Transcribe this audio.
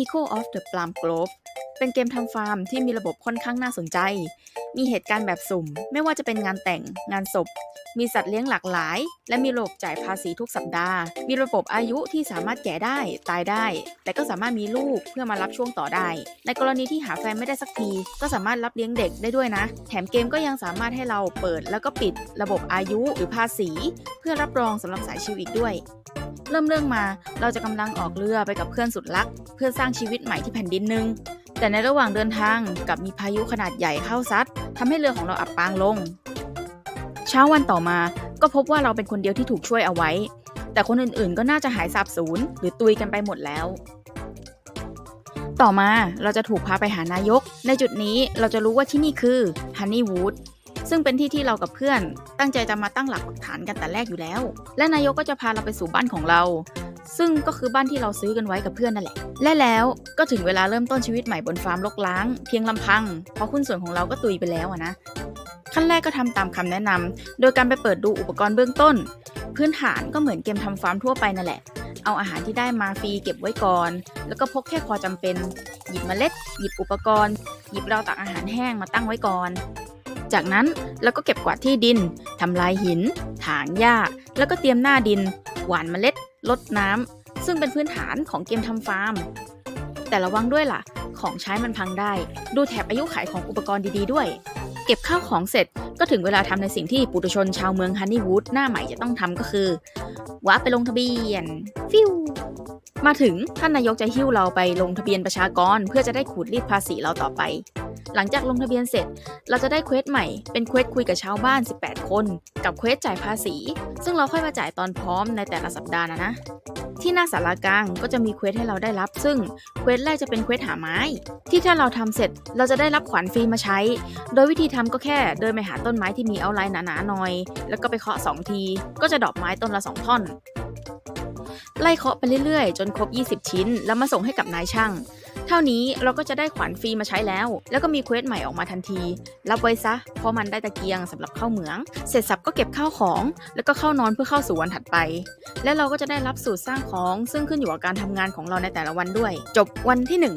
Eco of the Plum Grove เป็นเกมทำฟาร์มที่มีระบบค่อนข้างน่าสนใจ มีเหตุการณ์แบบสุ่ม ไม่ว่าจะเป็นงานแต่ง งานศพ มีสัตว์เลี้ยงหลากหลาย และมีระบบจ่ายภาษีทุกสัปดาห์ มีระบบอายุที่สามารถแก่ได้ ตายได้ แต่ก็สามารถมีลูกเพื่อมารับช่วงต่อได้ ในกรณีที่หาแฟนไม่ได้สักที ก็สามารถรับเลี้ยงเด็กได้ด้วยนะ แถมเกมก็ยังสามารถให้เราเปิดแล้วก็ปิด ระบบอายุหรือภาษี เพื่อรับรองสำหรับสายชิวอีกด้วย เริ่มเรื่องมา เราจะกำลังออกเรือไปกับเพื่อนสุดรัก เพื่อสร้างชีวิตใหม่ที่แผ่นดินหนึ่งแต่ในระหว่างเดินทางกับมีพายุขนาดใหญ่เข้าซัดทำให้เรือของเราอับปางลง เช้าวันต่อมาก็พบว่าเราเป็นคนเดียวที่ถูกช่วยเอาไว้ แต่คนอื่นๆ ก็น่าจะหายสาบสูญหรือตุยกันไปหมดแล้ว ต่อมาเราจะถูกพาไปหานายก ในจุดนี้เราจะรู้ว่าที่นี่คือ Honeywood ซึ่งเป็นที่ที่เรากับเพื่อน ตั้งใจจะมาตั้งหลักปักฐานกันแต่แรกอยู่แล้ว และนายกก็จะพาเราไปสู่บ้านของเรา ซึ่งก็คือบ้านที่เราซื้อกันไว้กับเพื่อนนั่นแหละ และแล้วก็ถึงเวลาเริ่มต้นชีวิตใหม่บนฟาร์มรกล้าง เพียงลำพัง เพราะหุ้นส่วนของเราก็ตุยไปแล้วนะขั้นแรกก็ทำตามคำแนะนำโดยการไปเปิดดูอุปกรณ์เบื้องต้น พื้นฐานก็เหมือนเกมทำฟาร์มทั่วไปนั่นแหละ เอาอาหารที่ได้มาฟรีเก็บไว้ก่อน แล้วก็พกแค่พอจำเป็น หยิบเมล็ด หยิบอุปกรณ์ หยิบเราตักอาหารแห้งมาตั้งไว้ก่อน จากนั้นเราก็เก็บกวาดที่ดินทำลายหิน ถางหญ้า แล้วก็เตรียมหน้าดิน หว่านเมล็ดลดน้ำซึ่งเป็นพื้นฐานของเกมทำฟาร์ม แต่ระวังด้วยล่ะ ของใช้มันพังได้ ดูแถบอายุขายของอุปกรณ์ดีๆด้วย เก็บข้าวของเสร็จก็ถึงเวลาทำในสิ่งที่ปุถุชนชาวเมืองฮันนี่วูดหน้าใหม่จะต้องทำก็คือว้าไปลงทะเบียน ฟิวมาถึงท่านนายกจะหิ้วเราไปลงทะเบียนประชากร เพื่อจะได้ขูดรีดภาษีเราต่อไป หลังจากลงทะเบียนเสร็จ เราจะได้เควสใหม่เป็นเควสคุยกับชาวบ้าน 18 คน กับเควสจ่ายภาษี ซึ่งเราค่อยมาจ่ายตอนพร้อมในแต่ละสัปดาห์นะนะ ที่หน้าสารากลางก็จะมีเควสให้เราได้รับ ซึ่งเควสแรกจะเป็นเควสหาไม้ ที่ถ้าเราทำเสร็จเราจะได้รับขวานฟรีมาใช้ โดยวิธีทำก็แค่เดินไปหาต้นไม้ที่มีเอาไลน์หนาๆหน่อย แล้วก็ไปเคาะสองที ก็จะดอกไม้ต้นละสองท่อนไล่เคาะไปเรื่อยๆ จนครบ 20 ชิ้น แล้วมาส่งให้กับนายช่าง เท่านี้เราก็จะได้ขวานฟรีมาใช้แล้ว แล้วก็มีเควสใหม่ออกมาทันที รับไว้ซะ เพราะมันได้ตะเกียงสำหรับเข้าเหมือง เสร็จสับก็เก็บข้าวของ แล้วก็เข้านอนเพื่อเข้าสู่วันถัดไป และเราก็จะได้รับสูตรสร้างของ ซึ่งขึ้นอยู่กับการทำงานของเราในแต่ละวันด้วย จบวันที่หนึ่ง